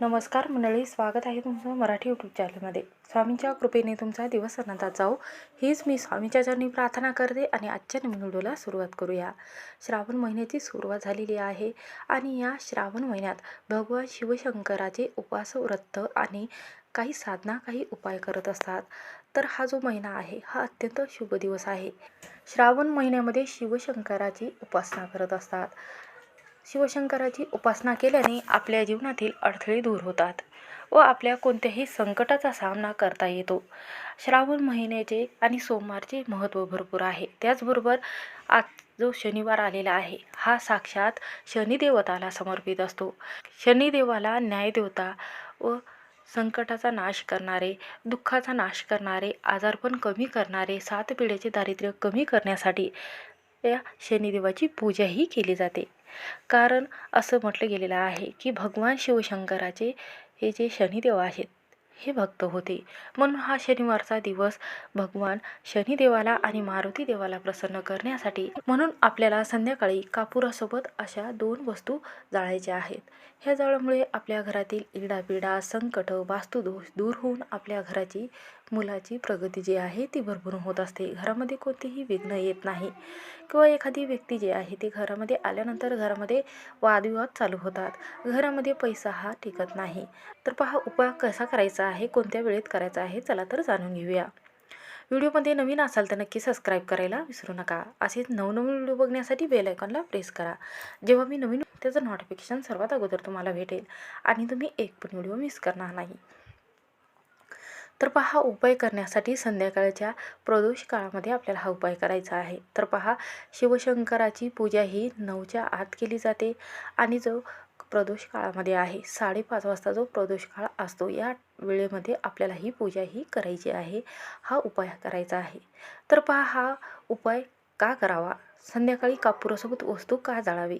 नमस्कार मंडळी स्वागत आहे तुमचं मराठी यूट्यूब चॅनलमध्ये स्वामींच्या कृपेने तुमचा दिवस आनंदात जाऊ हीच मी स्वामीच्या चरणी प्रार्थना करते आणि आजच्या नवीन व्हिडिओला सुरुवात करूया. श्रावण महिन्याची सुरुवात झालेली आहे आणि या श्रावण महिन्यात भगवान शिवशंकराचे उपवास व्रत आणि काही साधना काही उपाय करत असतात. तर हा जो महिना आहे हा अत्यंत शुभ दिवस आहे. श्रावण महिन्यामध्ये शिवशंकराची उपासना करत असतात. शिवशंकराची उपासना केल्याने आपल्या जीवनातील अडथळे दूर होतात व आपल्या कोणत्याही संकटाचा सामना करता येतो. श्रावण महिन्याचे आणि सोमवारचे महत्त्व भरपूर आहे. त्याचबरोबर आज जो शनिवार आलेला आहे हा साक्षात शनिदेवताला समर्पित असतो. शनिदेवाला न्यायदेवता व संकटाचा नाश करणारे दुःखाचा नाश करणारे आजारपण कमी करणारे सात पिढ्याचे दारिद्र्य कमी करण्यासाठी या शनिदेवाची पूजाही केली जाते. कारण असं म्हटलं गेलेलं आहे की भगवान शिवशंकराचे हे जे शनिदेव आहेत हे भक्त होते. म्हणून हा शनिवारचा दिवस भगवान शनिदेवाला आणि मारुती देवाला प्रसन्न करण्यासाठी म्हणून आपल्याला संध्याकाळी कापुरासोबत अशा दोन वस्तू जाळायच्या आहेत. ह्या जाळ्यामुळे आपल्या घरातील इडापिडा संकट वास्तुदोष दूर होऊन आपल्या घराची मुलाची प्रगती जी आहे ती भरभरून होत असते. घरामध्ये कोणतेही विघ्न येत नाही. किंवा एखादी व्यक्ती जी आहे ती घरामध्ये आल्यानंतर घरामध्ये वादविवाद चालू होतात. घरामध्ये पैसा हा टिकत नाही. तर पहा उपाय कसा करायचा? आहे कोणत्या वेळेत करायचा आहे चला तर जाणून घेऊया. व्हिडिओमध्ये नवीन असाल तर नक्की सबस्क्राईब करायला विसरू नका. असेच नवनवीन व्हिडिओ बघण्यासाठी बेल आयकॉनला प्रेस करा. जेव्हा मी नवीन त्याचं नोटिफिकेशन सर्वात अगोदर तुम्हाला भेटेल आणि तुम्ही एक पण व्हिडिओ मिस करणार नाही. तर पहा उपाय करण्यासाठी संध्याकाळच्या प्रदोष काळामध्ये आपल्याला हा उपाय करायचा आहे. तर पहा शिवशंकराची पूजा ही नऊच्या आत केली जाते आणि जो प्रदोष काळामध्ये आहे. साडेपाच वाजता जो प्रदोष काळ असतो या वेळेमध्ये आपल्याला ही पूजा ही करायची आहे. हा उपाय करायचा आहे. तर पहा हा उपाय का करावा? संध्याकाळी कापुरासोबत वस्तू का जाळावी?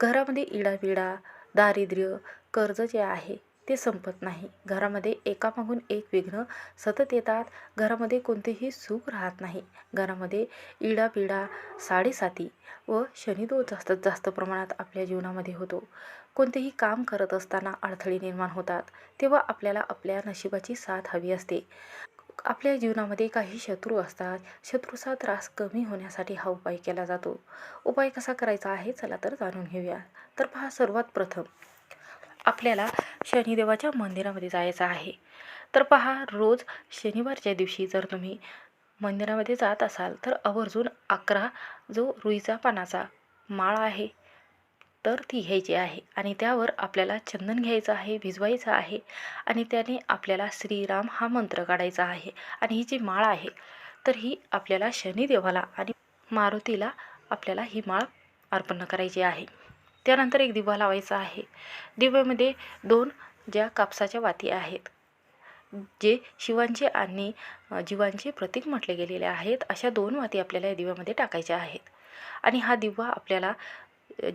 घरामध्ये इडापिडा दारिद्र्य कर्ज जे आहे ते संपत नाही. घरामध्ये एकामागून एक विघ्न सतत येतात. घरामध्ये कोणतेही सुख राहत नाही. घरामध्ये इडापिडा साडेसाती व शनिदोष जास्त जास्त प्रमाणात आपल्या जीवनामध्ये होतो. कोणतेही काम करत असताना अडथळे निर्माण होतात तेव्हा आपल्याला आपल्या नशिबाची साथ हवी असते. आपल्या जीवनामध्ये काही शत्रू असतात शत्रूचा त्रास कमी होण्यासाठी हा उपाय केला जातो. उपाय कसा करायचा आहे चला तर जाणून घेऊया. तर पहा सर्वात प्रथम आपल्याला शनिदेवाच्या मंदिरामध्ये जायचं आहे. तर पहा रोज शनिवारच्या दिवशी जर तुम्ही मंदिरामध्ये जात असाल तर आवर्जून अकरा जो रुईचा पानाचा माळ आहे तर ती घ्यायची आहे आणि त्यावर आपल्याला चंदन घ्यायचं आहे भिजवायचं आहे आणि त्याने आपल्याला श्रीराम हा मंत्र काढायचा आहे आणि ही जी माळ आहे तर ही आपल्याला शनिदेवाला आणि मारुतीला आपल्याला ही माळ अर्पण करायची आहे. त्यानंतर एक दिवा लावायचा आहे. दिव्यामध्ये दोन ज्या कापसाच्या वाती आहेत जे शिवांचे आणि जीवांचे प्रतीक म्हटले गेलेले आहेत अशा दोन वाती आपल्याला या दिव्यामध्ये टाकायच्या आहेत आणि हा दिवा आपल्याला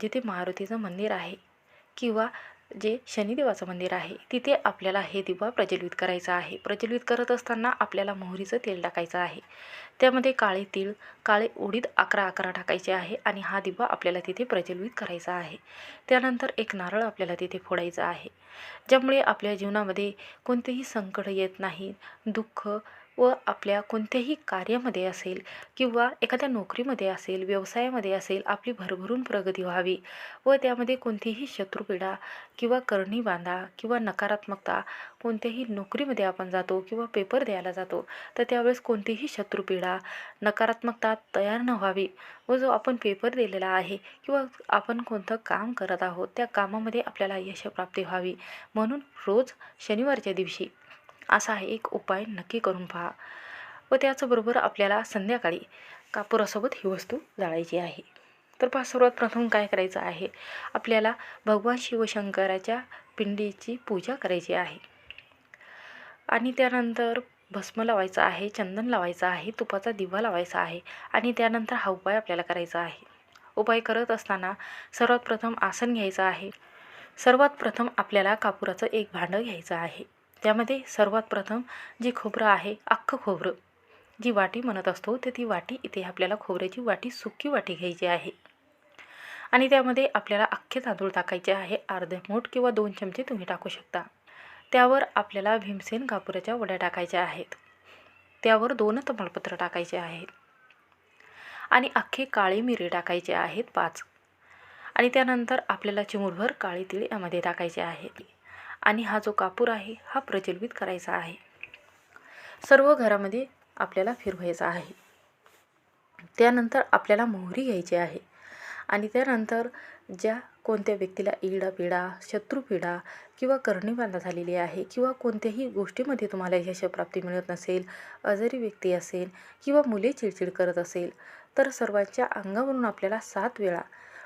जिथे मारुतीचं मंदिर आहे किंवा जे शनिदेवाचं मंदिर आहे तिथे आपल्याला हे दिवा प्रज्वलित करायचा आहे. प्रज्वलित करत असताना आपल्याला मोहरीचं तेल टाकायचं आहे. त्यामध्ये काळे तीळ काळे उडीद अकरा अकरा टाकायचे आहे आणि हा दिवा आपल्याला तिथे प्रज्वलित करायचा आहे. त्यानंतर एक नारळ आपल्याला तिथे फोडायचा आहे. ज्यामुळे आपल्या जीवनामध्ये कोणतेही संकट येत नाही दुःख व आपल्या कोणत्याही कार्यामध्ये असेल किंवा एखाद्या नोकरीमध्ये असेल व्यवसायामध्ये असेल आपली भरभरून प्रगती व्हावी व त्यामध्ये कोणतीही शत्रुपीडा किंवा करणी बांधा किंवा नकारात्मकता कोणत्याही नोकरीमध्ये आपण जातो किंवा पेपर द्यायला जातो तर त्यावेळेस कोणतीही शत्रुपीडा नकारात्मकता तयार न व्हावी व जो आपण पेपर दिलेला आहे किंवा आपण कोणतं काम करत आहोत त्या कामामध्ये आपल्याला यशप्राप्ती व्हावी. म्हणून रोज शनिवारच्या दिवशी असा एक उपाय नक्की करून पहा. व त्याचबरोबर आपल्याला संध्याकाळी कापुरासोबत ही वस्तू जाळायची आहे. तर पहा सर्वात प्रथम काय करायचं आहे? आपल्याला भगवान शिवशंकराच्या पिंडीची पूजा करायची आहे. आणि त्यानंतर भस्म लावायचा आहे चंदन लावायचं आहे तुपाचा दिवा लावायचा आहे आणि त्यानंतर हा उपाय आपल्याला करायचा आहे. उपाय करत असताना सर्वात प्रथम आसन घ्यायचं आहे. सर्वात प्रथम आपल्याला कापुराचं एक भांडं घ्यायचं आहे. त्यामध्ये सर्वात प्रथम जी खोबरं आहे अख्खं खोबरं जी वाटी म्हणत असतो तर ती वाटी इथे आपल्याला खोबऱ्याची वाटी सुकी वाटी घ्यायची आहे. आणि त्यामध्ये आपल्याला अख्खे तांदूळ टाकायचे आहे अर्धे मूठ किंवा दोन चमचे तुम्ही टाकू शकता. त्यावर आपल्याला भीमसेन कापुराच्या वड्या टाकायच्या आहेत. त्यावर दोन तमालपत्र टाकायचे आहेत. आणि अख्खे काळी मिरी टाकायचे आहेत पाच. आणि त्यानंतर आपल्याला चिमूरभर काळी तिळ यामध्ये टाकायचे आहे आणि हा जो कापूर आहे हा प्रज्वलित करायचा आहे. सर्व घरामध्ये आपल्याला फिरवायचा आहे. त्यानंतर आपल्याला मोहरी घ्यायची आहे. आणि त्यानंतर ज्या कोणत्या व्यक्तीला इडा पिडा शत्रुपिडा किंवा करणीबाधा झालेली आहे किंवा कोणत्याही गोष्टीमध्ये तुम्हाला यशप्राप्ती मिळत नसेल आजारी व्यक्ती असेल किंवा मुले चिडचिड करत असेल तर सर्वांच्या अंगावरून आपल्याला सात वेळा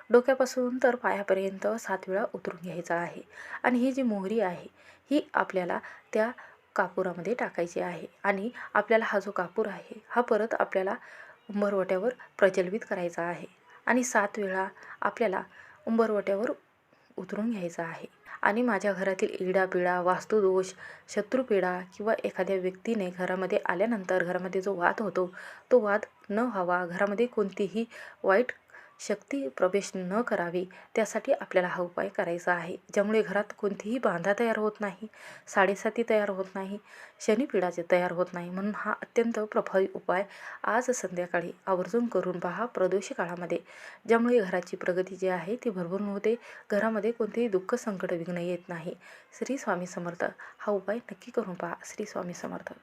डोक्यापासून तर पायापर्यंत सात वेळा उतरून घ्यायचा आहे. आणि ही जी मोहरी आहे ही आपल्याला त्या कापुरामध्ये टाकायची आहे. आणि आपल्याला हा जो कापूर आहे हा परत आपल्याला उंबरवट्यावर प्रज्वलित करायचा आहे. आणि सात वेळा आपल्याला उंबरवट्यावर उतरून घ्यायचा आहे. आणि माझ्या घरातील इडापिडा वास्तुदोष शत्रुपिडा किंवा एखाद्या व्यक्तीने घरामध्ये आल्यानंतर घरामध्ये जो वाद होतो तो वाद न व्हावा घरामध्ये कोणतीही वाईट शक्ती प्रवेश न करावी त्यासाठी आपल्याला हा उपाय करायचा आहे. ज्यामुळे घरात कोणतीही बांधा तयार होत नाही साडेसाती तयार होत नाही शनिपीडाचे तयार होत नाही. म्हणून हा अत्यंत प्रभावी उपाय आज संध्याकाळी आवर्जून करून पहा प्रदोष काळामध्ये. ज्यामुळे घराची प्रगती जी आहे ती भरभरून होते. घरामध्ये कोणतेही दुःख संकट विघ्न येत नाही. श्री स्वामी समर्थ. हा उपाय नक्की करून पहा. श्री स्वामी समर्थ.